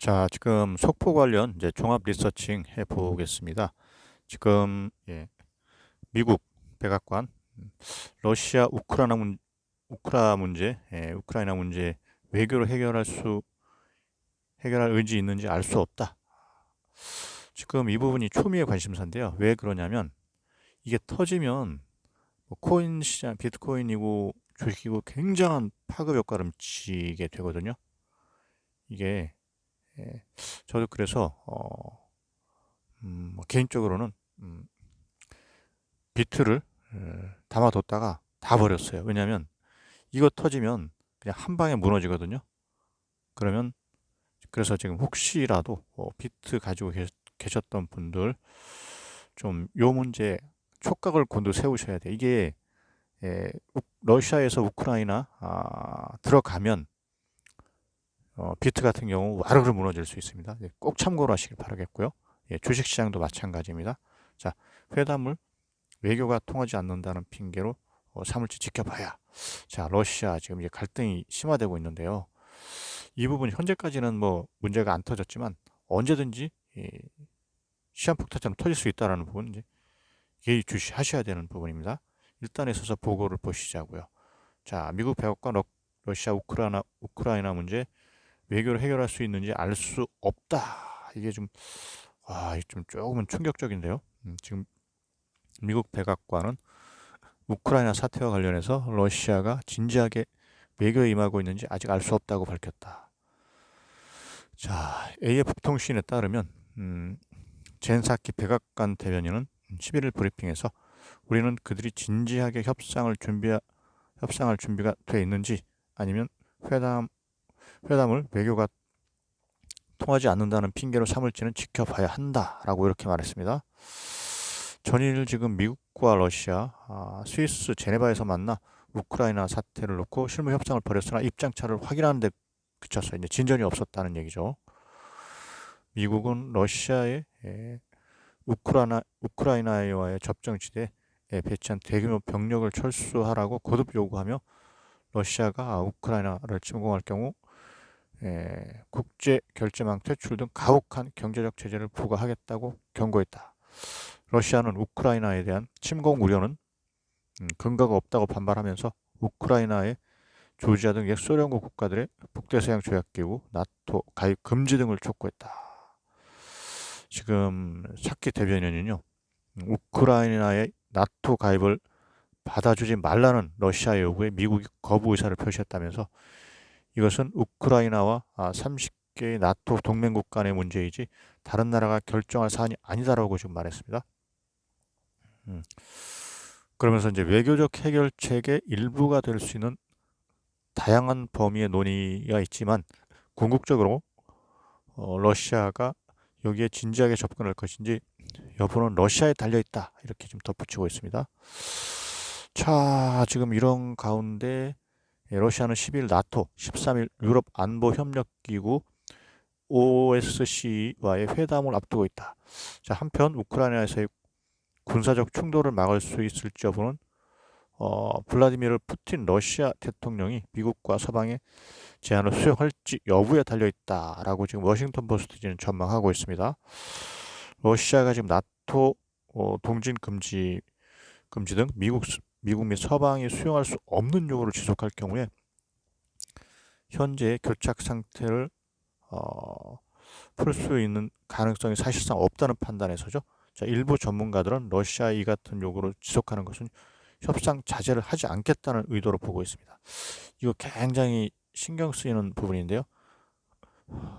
자, 지금 속보 관련 이제 종합 리서칭 해 보겠습니다. 지금 예, 미국 백악관 음, 러시아 우크라이나 문 우크라 문제, 예, 우크라이나 문제 외교로 해결할 수 해결할 의지 있는지 알 수 없다. 지금 이 부분이 초미의 관심사인데요. 왜 그러냐면 이게 터지면 뭐 코인 시장, 비트코인이고 주식이고 굉장한 파급 효과를 미치게 되거든요. 이게 예, 저도 그래서 어, 음, 뭐 개인적으로는 음, 비트를 에, 담아뒀다가 다 버렸어요. 왜냐하면 이거 터지면 그냥 한 방에 무너지거든요. 그러면 그래서 지금 혹시라도 어, 비트 가지고 계셨, 계셨던 분들 좀 요 문제 촉각을 곤두 세우셔야 돼. 이게 에, 우, 러시아에서 우크라이나 아, 들어가면 어, 비트 같은 경우 와르르 무너질 수 있습니다. 예, 꼭 참고를 하시길 바라겠고요. 예, 주식시장도 마찬가지입니다. 자, 회담을 외교가 통하지 않는다는 핑계로 어, 삼을지 지켜봐야. 자, 러시아 지금 이제 갈등이 심화되고 있는데요. 이 부분 현재까지는 뭐 문제가 안 터졌지만 언제든지 예, 시한폭탄처럼 터질 수 있다는 부분 이제 예의 주시하셔야 되는 부분입니다. 일단에 있어서 보고를 보시자고요. 자, 미국 백악관 러, 러시아 우크라이나 우크라이나 문제 외교를 해결할 수 있는지 알 수 없다. 이게 좀, 아, 좀 조금은 충격적인데요. 음, 지금 미국 백악관은 우크라이나 사태와 관련해서 러시아가 진지하게 외교에 임하고 있는지 아직 알 수 없다고 밝혔다. 자, AF통신에 따르면 음, 젠사키 백악관 대변인은 11일 브리핑에서 우리는 그들이 진지하게 협상을 준비 협상할 준비가 돼 있는지 아니면 회담 회담을 외교가 통하지 않는다는 핑계로 삼을지는 지켜봐야 한다라고 이렇게 말했습니다. 전일 지금 미국과 러시아, 아, 스위스 제네바에서 만나 우크라이나 사태를 놓고 실무 협상을 벌였으나 입장차를 확인하는 데 그쳐서 이제 진전이 없었다는 얘기죠. 미국은 러시아의 예, 우크라이나 우크라이나와의 접정지대에 배치한 대규모 병력을 철수하라고 거듭 요구하며 러시아가 우크라이나를 침공할 경우 예, 국제 결제망 퇴출 등 가혹한 경제적 제재를 부과하겠다고 경고했다. 러시아는 우크라이나에 대한 침공 우려는 음, 근거가 없다고 반발하면서 우크라이나의 조지아 등 옛소련국 국가들의 북대서양 조약기구 나토 가입 금지 등을 촉구했다. 지금 차키 대변인은요, 우크라이나의 나토 가입을 받아주지 말라는 러시아 요구에 미국이 거부 의사를 표시했다면서 이것은 우크라이나와 30개의 아, 나토 동맹국 간의 문제이지 다른 나라가 결정할 사안이 아니다라고 지금 말했습니다. 음. 그러면서 이제 외교적 해결책의 일부가 될 수 있는 다양한 범위의 논의가 있지만 궁극적으로 어, 러시아가 여기에 진지하게 접근할 것인지 여부는 러시아에 달려 있다 이렇게 좀 덧붙이고 있습니다. 자 지금 이런 가운데 예, 러시아는 10일 나토, 13일 유럽 안보 협력 기구 OSC와의 회담을 앞두고 있다. 자, 한편 우크라이나에서의 군사적 충돌을 막을 수 있을지 여부는 어, 블라디미르 푸틴 러시아 대통령이 미국과 서방의 제안을 수용할지 여부에 달려 있다라고 지금 워싱턴 포스트지는 전망하고 있습니다. 러시아가 지금 나토 어, 동진 금지 금지 등 미국 미국 및 서방이 수용할 수 없는 요구를 지속할 경우에 현재의 교착 상태를 어, 풀 수 있는 가능성이 사실상 없다는 판단에서죠. 자, 일부 전문가들은 러시아 이 같은 요구를 지속하는 것은 협상 자제를 하지 않겠다는 의도로 보고 있습니다. 이거 굉장히 신경 쓰이는 부분인데요.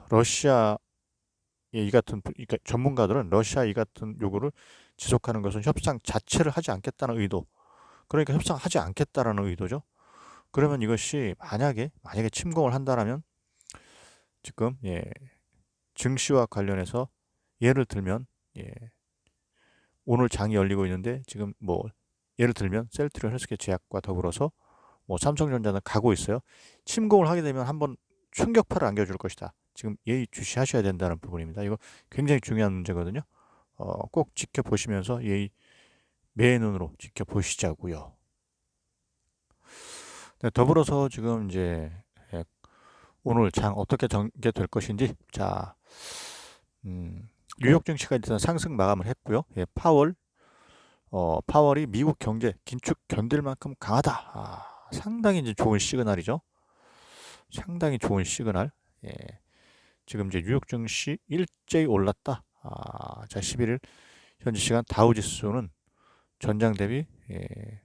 러시아 이 같은 그러니까 전문가들은 러시아 이 같은 요구를 지속하는 것은 협상 자체를 하지 않겠다는 의도 그러니까 협상하지 않겠다라는 의도죠. 그러면 이것이 만약에 만약에 침공을 한다라면 지금 예, 증시와 관련해서 예를 들면 예, 오늘 장이 열리고 있는데 지금 뭐 예를 들면 셀트리온 헬스케 제약과 더불어서 뭐 삼성전자는 가고 있어요. 침공을 하게 되면 한번 충격파를 안겨줄 것이다. 지금 예의 주시하셔야 된다는 부분입니다. 이거 굉장히 중요한 문제거든요. 어, 꼭 지켜보시면서 예의 매 눈으로 지켜보시자고요. 네, 더불어서 지금 이제 예, 오늘 장 어떻게 전개될 것인지 자 음, 뉴욕 증시가 일단 상승 마감을 했고요. 예, 파월 어, 파월이 미국 경제 긴축 견딜 만큼 강하다. 아, 상당히 이제 좋은 시그널이죠. 상당히 좋은 시그널. 예. 지금 이제 뉴욕 증시 일제히 올랐다. 아, 자, 11일 현지 시간 다우 지수는 전장 대비 예,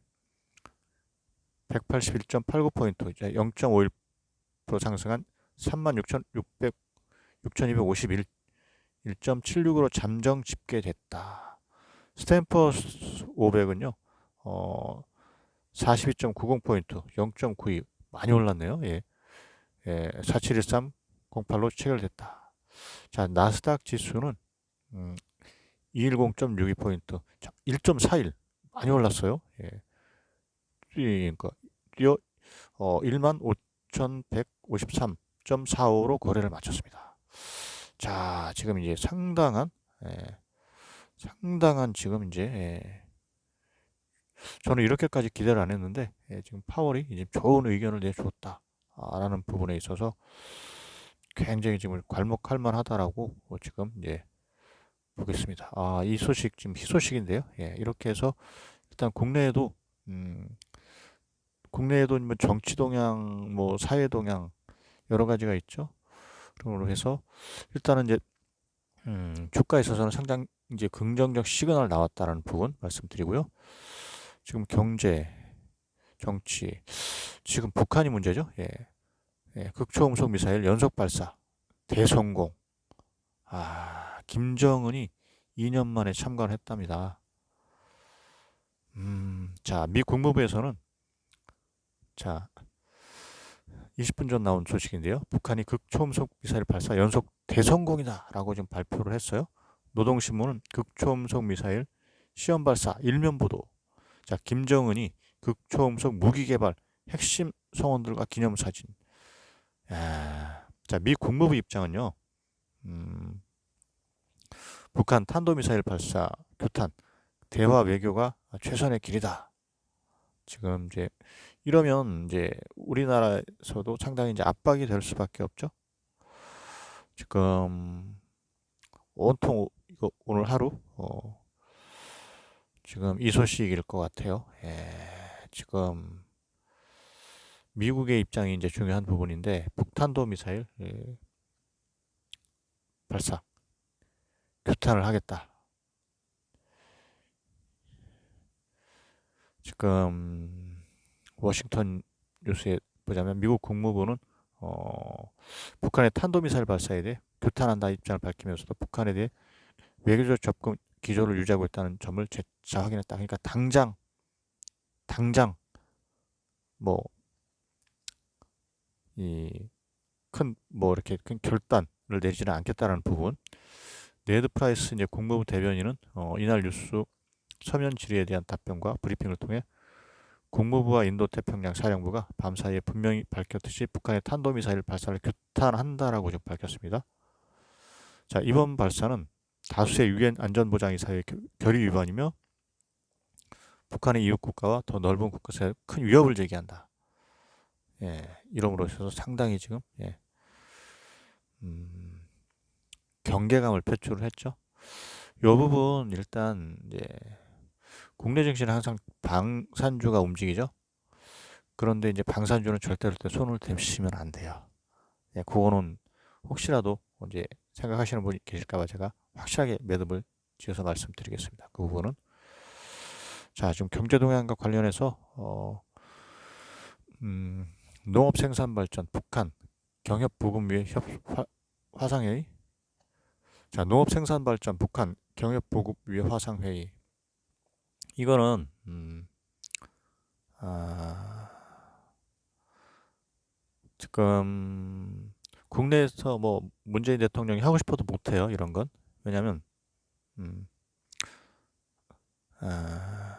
181.89포인트, 0.51% 상승한 36,600 6,251 1.76으로 잠정 집계됐다. 스탠퍼드 500은요. 어 42.90포인트, 0.92 많이 올랐네요. 예. 예, 4713 08로 체결됐다. 자, 나스닥 지수는 음, 210.62포인트, 1.41 많이 올랐어요. 예. 그러니까 어, 15,153.45로 거래를 마쳤습니다. 자, 지금 이제 상당한 예, 상당한 지금 이제 예, 저는 이렇게까지 기대를 안 했는데 예, 지금 파월이 이제 좋은 의견을 내주었다라는 부분에 있어서 굉장히 지금 괄목할 만하다라고 지금 이제 보겠습니다. 아, 이 소식 지금 희소식인데요. 예, 이렇게 해서 일단 국내에도 음, 국내에도 뭐 정치 동향, 뭐 사회 동향 여러 가지가 있죠. 그러므로 해서 일단은 이제 음, 주가에 있어서는 상당 이제 긍정적 시그널 나왔다는 부분 말씀드리고요. 지금 경제, 정치, 지금 북한이 문제죠. 예. 예, 극초음속 미사일 연속 발사 대성공. 아, 김정은이 2년 만에 참관을 했답니다. 음, 자, 미 국무부에서는 자, 20분 전 나온 소식인데요. 북한이 극초음속 미사일 발사 연속 대성공이다라고 지금 발표를 했어요. 노동신문은 극초음속 미사일 시험 발사 일면 보도. 자, 김정은이 극초음속 무기 개발 핵심 성원들과 기념 사진. 야, 자, 미 국무부 입장은요. 음, 북한 탄도미사일 발사 규탄 대화 외교가 최선의 길이다. 지금 이제 이러면 이제 우리나라에서도 상당히 이제 압박이 될 수밖에 없죠. 지금 온통 이거 오늘 하루 어 지금 이 소식일 것 같아요. 예, 지금 미국의 입장이 이제 중요한 부분인데 북탄도 미사일 예, 발사 규탄을 하겠다. 지금 워싱턴 뉴스에 보자면 미국 국무부는 어, 북한의 탄도미사일 발사에 대해 규탄한다 입장을 밝히면서도 북한에 대해 외교적 접근 기조를 유지하고 있다는 점을 재차 확인했다. 그러니까 당장 당장 뭐 이 큰 뭐 이렇게 큰 결단을 내지는 않겠다라는 부분. 네드 프라이스 이제 국무부 대변인은 어, 이날 뉴스 서면 질의에 대한 답변과 브리핑을 통해 국무부와 인도태평양 사령부가 밤사이에 분명히 밝혔듯이 북한의 탄도미사일 발사를 규탄한다라고 좀 밝혔습니다. 자, 이번 발사는 다수의 유엔 안전보장이사의 결의 위반이며 북한의 이웃 국가와 더 넓은 국가에 큰 위협을 제기한다. 예, 이름으로 있어서 상당히 지금 예, 음, 경계감을 표출을 했죠. 이 부분 일단 이제 국내 증시는 항상 방산주가 움직이죠. 그런데 이제 방산주는 절대로 손을 대시면 안 돼요. 예, 그거는 혹시라도 이제 생각하시는 분이 계실까봐 제가 확실하게 매듭을 지어서 말씀드리겠습니다. 그 부분은 자 지금 경제 동향과 관련해서 어, 음, 농업 생산 발전 북한 경협 부분 위에 협 화, 상회의 자 농업 생산 발전 북한 경협 보급 위에 화상 회의. 이거는 음, 아, 지금 국내에서 뭐 문재인 대통령이 하고 싶어도 못해요 이런 건. 왜냐하면 음, 아,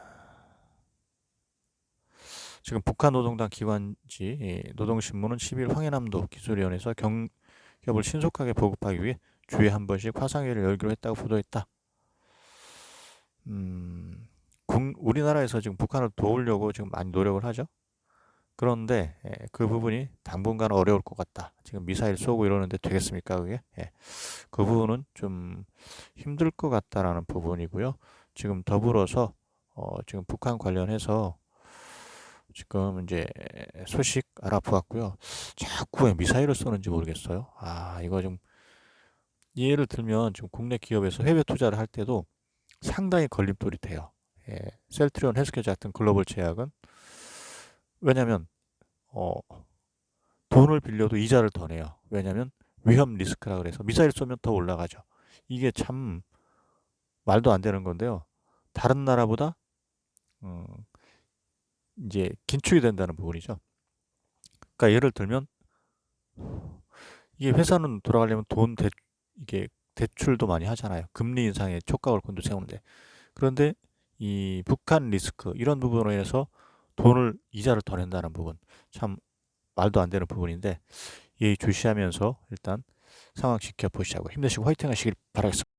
지금 북한 노동당 기관지 노동신문은 10일 황해남도 기술위원회에서 경협을 신속하게 보급하기 위해 주에 한 번씩 화상회를 열기로 했다고 보도했다. 음, 우리나라에서 지금 북한을 도우려고 지금 많이 노력을 하죠. 그런데 예, 그 부분이 당분간 어려울 것 같다. 지금 미사일 쏘고 이러는데 되겠습니까? 그게? 예. 그 부분은 좀 힘들 것 같다라는 부분이고요. 지금 더불어서 어, 지금 북한 관련해서 지금 이제 소식 알아보았고요. 자꾸 왜 미사일을 쏘는지 모르겠어요. 아, 이거 좀 예를 들면 지금 국내 기업에서 해외 투자를 할 때도 상당히 걸림돌이 돼요. 예, 셀트리온 헬스케어 같은 글로벌 제약은 왜냐면 어, 돈을 빌려도 이자를 더 내요. 왜냐면 위험 리스크라 그래서 미사일 쏘면 더 올라가죠. 이게 참 말도 안 되는 건데요. 다른 나라보다 음, 이제 긴축이 된다는 부분이죠. 그러니까 예를 들면 이게 회사는 돌아가려면 돈 대, 이게 대출도 많이 하잖아요. 금리 인상에 촉각을 곤두세우는데 그런데 이 북한 리스크 이런 부분으로 인해서 돈을 이자를 더 낸다는 부분 참 말도 안 되는 부분인데 예 주시하면서 일단 상황 지켜보시자고 힘내시고 화이팅 하시길 바라겠습니다.